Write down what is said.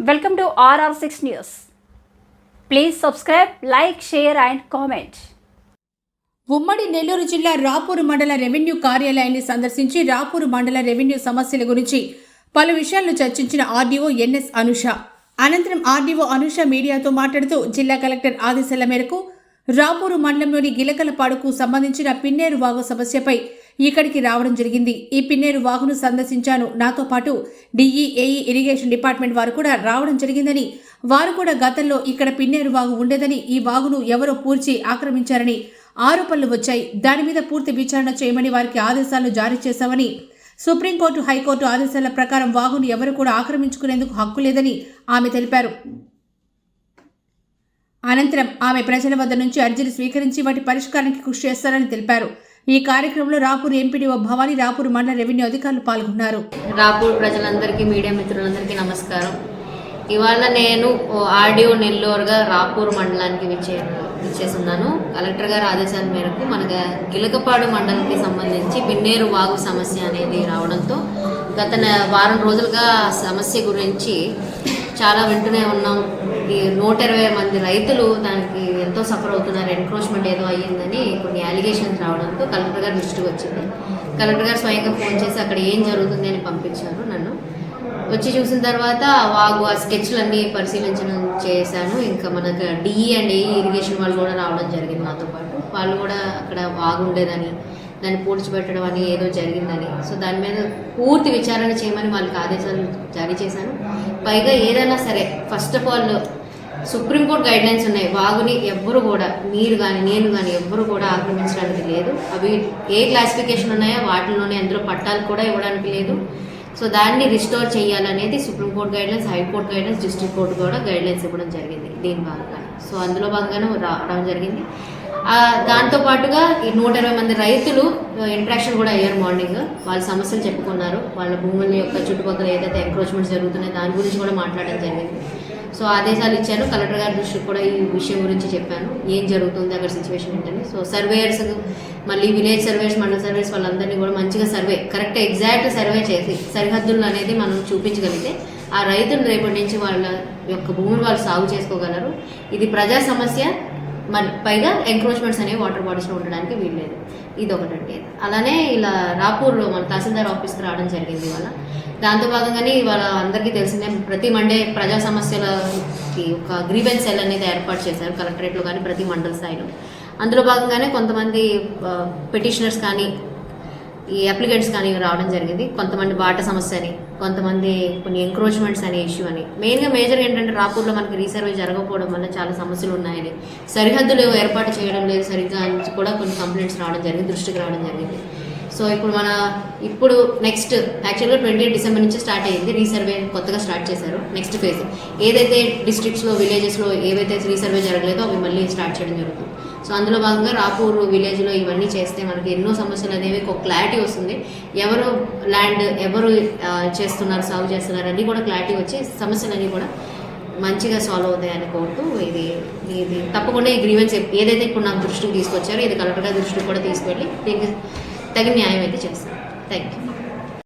Welcome to R R six news please subscribe like share and comment ఉమ్మడి నెల్లూరు జిల్లా రాపూరు మండల revenue కార్యాలయాన్ని సందర్శించి రాపూరు మండల రెవెన్యూ సమస్యల గురించి పలు విషయాలను చర్చించిన ఆర్డీఓ ఎన్ఎస్ అనుష. అనంతరం ఆర్డీఓ అనుష మీడియాతో మాట్లాడుతూ జిల్లా కలెక్టర్ ఆదేశాల మేరకు రాపూరు మండలంలోని గిలకలపాడుకు సంబంధించిన పిన్నేరు వాగు సమస్యపై ఇక్కడికి రావడం జరిగింది. ఈ పిన్నేరు వాగును సందర్శించాను. నాతో పాటు డిఈఏఈ ఇరిగేషన్ డిపార్ట్మెంట్ వారు కూడా రావడం జరిగిందని వారు కూడా గతంలో ఇక్కడ పిన్నేరు వాగు ఉండేదని ఈ వాగును ఎవరో పూర్చి ఆక్రమించారని ఆరోపణలు వచ్చాయి. దాని మీద పూర్తి విచారణ చేయమని వారికి ఆదేశాలు జారీ చేశామని సుప్రీంకోర్టు హైకోర్టు ఆదేశాల ప్రకారం వాగును ఎవరు కూడా ఆక్రమించుకునేందుకు హక్కు లేదని ఆమె తెలిపారు. అనంతరం ఆమె ప్రజల వద్ద నుంచి అర్జీలు స్వీకరించి వాటి పరిష్కారానికి కృషి చేస్తారని తెలిపారు. ఈ కార్యక్రమంలో రాపూర్ ఎంపీడీఓ భవానీ రాపూర్ మండల రెవెన్యూ అధికారులు పాల్గొన్నారు. రాపూర్ ప్రజలందరికీ మీడియా మిత్రులందరికీ నమస్కారం. ఇవాళ నేను ఆర్డీఓ నెల్లూరుగా రాపూర్ మండలానికి విచ్చే విచ్చేస్తున్నాను కలెక్టర్ గారి ఆదేశాల మేరకు మన గిలకపాడు మండలానికి సంబంధించి పిన్నేరు వాగు సమస్య అనేది రావడంతో గత వారం రోజులుగా సమస్య గురించి చాలా వింటూనే ఉన్నాం. ఈ నూట ఇరవై మంది రైతులు దానికి ఎంతో సఫర్ అవుతున్నారు. ఎన్క్రోచ్మెంట్ ఏదో అయ్యిందని కొన్ని అలిగేషన్స్ రావడంతో కలెక్టర్ గారు దృష్టికి వచ్చింది. కలెక్టర్ గారు స్వయంగా ఫోన్ చేసి అక్కడ ఏం జరుగుతుంది అని పంపించారు నన్ను. వచ్చి చూసిన తర్వాత వాగు ఆ స్కెచ్లన్నీ పరిశీలించడం చేశాను. ఇంకా మనకు డిఈ అండ్ ఏ ఇరిగేషన్ వాళ్ళు కూడా రావడం జరిగింది నాతో పాటు. వాళ్ళు కూడా అక్కడ వాగు ఉండేదని దాన్ని పూడ్చిపెట్టడం అని ఏదో జరిగిందని. సో దాని మీద పూర్తి విచారణ చేయమని వాళ్ళకి ఆదేశాలు జారీ చేశాను. పైగా ఏదైనా సరే first of all supreme court guidelines ఉన్నాయి. వాగుని ఎవ్వరు కూడా మీరు కానీ నేను కానీ ఎవ్వరు కూడా ఆక్రమించడానికి లేదు. అవి ఏ క్లాసిఫికేషన్ ఉన్నాయో వాటిలోనే అందులో పట్టాలు కూడా ఇవ్వడానికి లేదు. సో దాన్ని రిస్టోర్ చేయాలనేది supreme court guidelines high court guidelines district court కూడా గైడ్లైన్స్ ఇవ్వడం జరిగింది దీని భాగంగా సో అందులో భాగంగానే రావడం జరిగింది. దాంతో పాటుగా ఈ నూట ఇరవై మంది రైతులు ఇంట్రాక్షన్ కూడా అయ్యారు మార్నింగ్ వాళ్ళ సమస్యలు చెప్పుకున్నారు. వాళ్ళ భూముల యొక్క చుట్టుపక్కల ఏదైతే ఎంక్రోచ్మెంట్స్ జరుగుతున్నాయో దాని గురించి కూడా మాట్లాడడం జరిగింది. సో ఆదేశాలు ఇచ్చాను కలెక్టర్ గారి దృష్టికి కూడా ఈ విషయం గురించి చెప్పాను. ఏం జరుగుతుంది అక్కడ సిచ్యువేషన్ ఏంటని. సో సర్వేయర్స్ మళ్ళీ విలేజ్ సర్వేస్ మండల సర్వేస్ వాళ్ళందరినీ కూడా మంచిగా సర్వే కరెక్ట్ ఎగ్జాక్ట్ సర్వే చేసి సరిహద్దులు అనేది మనం చూపించగలిగితే ఆ రైతులు రేపటి నుంచి వాళ్ళ యొక్క భూములు వాళ్ళు సాగు చేసుకోగలరు. ఇది ప్రజా సమస్య. మన పైగా ఎంక్రోచ్మెంట్స్ అనేవి వాటర్ బాడీస్లో ఉండడానికి వీల్లేదు. ఇది ఒకటండి అలానే ఇలా రాపూర్లో మన తహసీల్దార్ ఆఫీస్కి రావడం జరిగింది ఇవాళ. దాంతో భాగంగానే ఇవాళ అందరికీ తెలిసిందే ప్రతి మండే ప్రజా సమస్యలకి ఒక గ్రీవెన్స్ సెల్ అనేది ఏర్పాటు చేశారు కలెక్టరేట్లో కానీ ప్రతి మండల స్థాయిలో. అందులో భాగంగానే కొంతమంది పిటిషనర్స్ కానీ ఈ అప్లికెంట్స్ కానీ రావడం జరిగింది. కొంతమంది బాట సమస్య అని కొంతమంది కొన్ని ఎంక్రోచ్మెంట్స్ అనే ఇష్యూ అని. మెయిన్గా మేజర్ ఏంటంటే రాపూర్లో మనకి రీసర్వే జరగకపోవడం వల్ల చాలా సమస్యలు ఉన్నాయని. సరిహద్దులు ఏర్పాటు చేయడం లేదు సరిగ్గా అని కూడా కొన్ని కంప్లైంట్స్ రావడం జరిగింది దృష్టికి రావడం జరిగింది. సో ఇప్పుడు మన ఇప్పుడు నెక్స్ట్ యాక్చువల్గా ట్వంటీ డిసెంబర్ నుంచి స్టార్ట్ అయ్యింది రీసర్వే కొత్తగా స్టార్ట్ చేశారు. నెక్స్ట్ ఫేజ్ ఏదైతే డిస్ట్రిక్ట్స్లో విలేజెస్లో ఏవైతే రీసర్వే జరగలేదో అవి మళ్ళీ స్టార్ట్ చేయడం జరుగుతుంది. సో అందులో భాగంగా రాపూర్ విలేజ్లో ఇవన్నీ చేస్తే మనకి ఎన్నో సమస్యలు అనేవి ఒక క్లారిటీ వస్తుంది. ఎవరు ల్యాండ్ ఎవరు చేస్తున్నారు సాగు చేస్తున్నారు అన్నీ కూడా క్లారిటీ వచ్చి సమస్యలన్నీ కూడా మంచిగా సాల్వ్ అవుతాయని కోరుతూ ఇది ఇది తప్పకుండా ఈ గ్రీవెన్స్ ఏదైతే ఇప్పుడు నాకు దృష్టికి తీసుకొచ్చారో ఇది కలెక్టర్ గారి దృష్టికి కూడా తీసుకెళ్ళి దీనికి తగిన న్యాయం అయితే చేస్తాను. Thank you